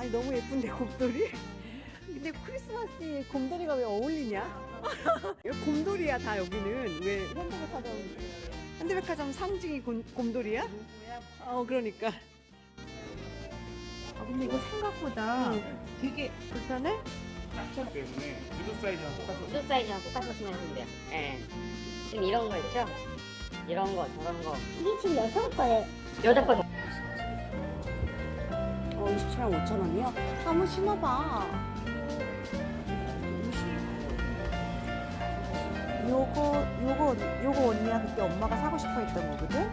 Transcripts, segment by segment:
아니 너무 예쁜데 곰돌이? 근데 크리스마스에 곰돌이가 왜 어울리냐? 이거 곰돌이야 다 여기는 왜 현대백화점 현대백화점 상징이 곰, 곰돌이야? 어 그러니까 아 근데 이거 생각보다 응. 되게 불편해? 탑 때문에 구두 사이즈랑 똑같아요. 구두 사이즈랑 똑같이 신으시면 돼요. 예. 지금 이런 거 있죠? 이런 거, 저런 거. 이게 지금 여섯 거예요. 여자 거 어 27만 5천 원이요? 한번 신어봐. 요거 요거 요거 언니야 그때 엄마가 사고 싶어 했던 거거든.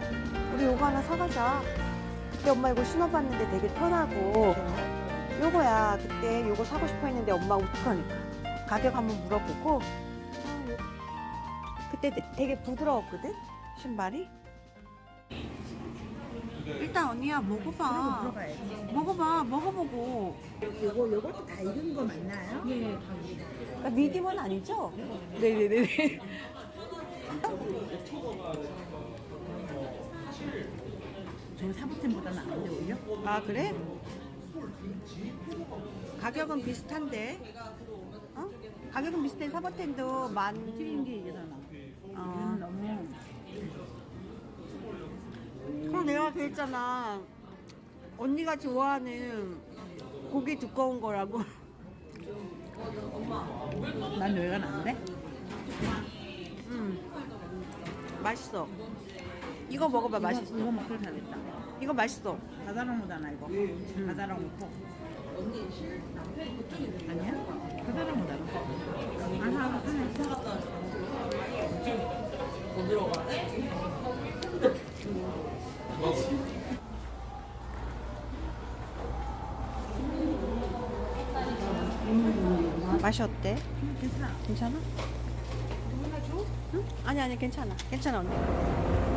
우리 요거 하나 사가자. 그때 엄마 이거 신어봤는데 되게 편하고 요거야 그때 요거 사고 싶어 했는데 엄마 어떡하니까 가격 한번 물어보고 그때 되- 되게 부드러웠거든 신발이. 일단 언니야 먹어봐. 먹어봐, 먹어보고. 요거 요것도 다 익은 거 맞나요? 예, 다 익은 거. 그러니까 미디움은 아니죠? 네 네 네. 저 사보템보다는 안 돼, 오히려? 아 그래? 가격은 비슷한데. 어? 가격은 비슷해. 사보텐도 만. 이게잖아. 어. 얘는 너무 그럼 내가 그랬잖아. 언니가 좋아하는 고기 두꺼운 거라고. 난 여기가 난데? 음. 맛있어. 이거 먹어봐, 맛있어. 이거, 먹길 잘했다. 이거 맛있어. 바다랑어잖아 이거. 바다랑어고. 아니야? 바다랑어잖아. 아하, 하 나. 맛이 어때? 괜찮아. 괜찮아? 응? 아니 아니 괜찮아. 괜찮아 언니.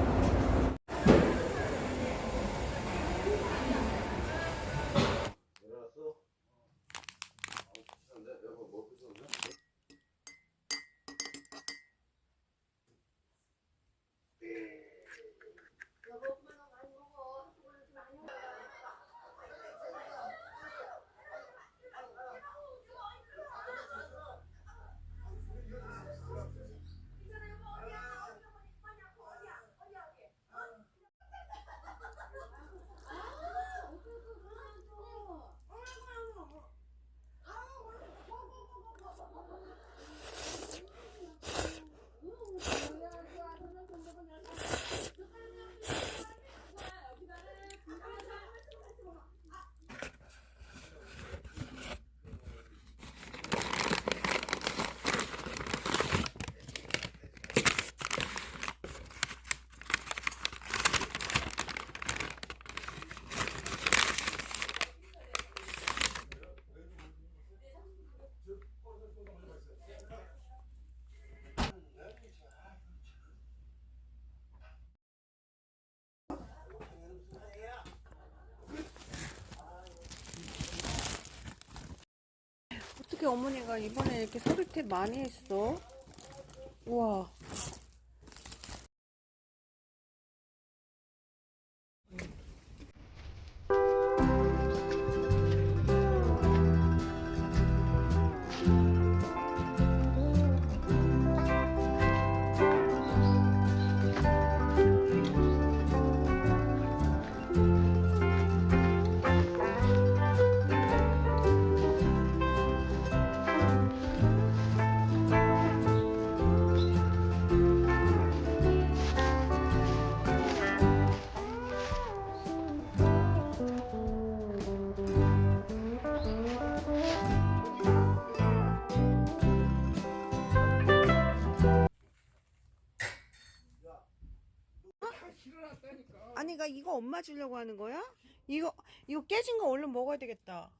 어떻게 어머니가 이번에 이렇게 서리태 많이 했어? 우와. 이거 엄마 주려고 하는 거야? 이거 이거 깨진 거 얼른 먹어야 되겠다.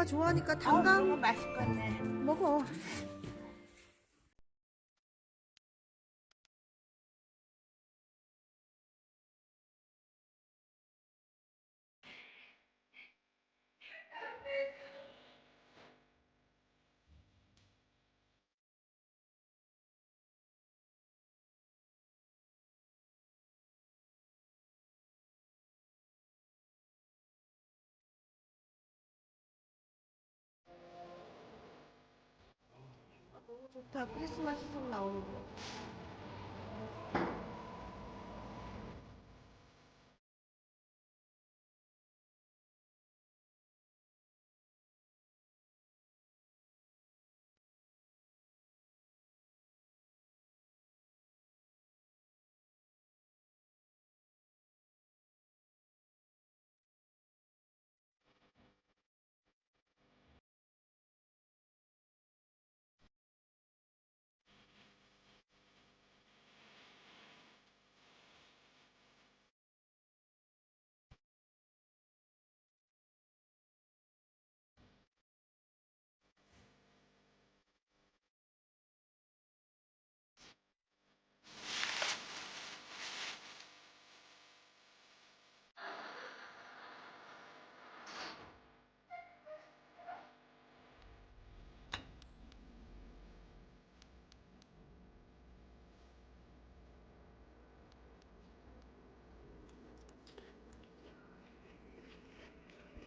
엄마 좋아하니까 너무 당강 맛있겠네. 먹어. 다. 크리스마스 송 나오는 거.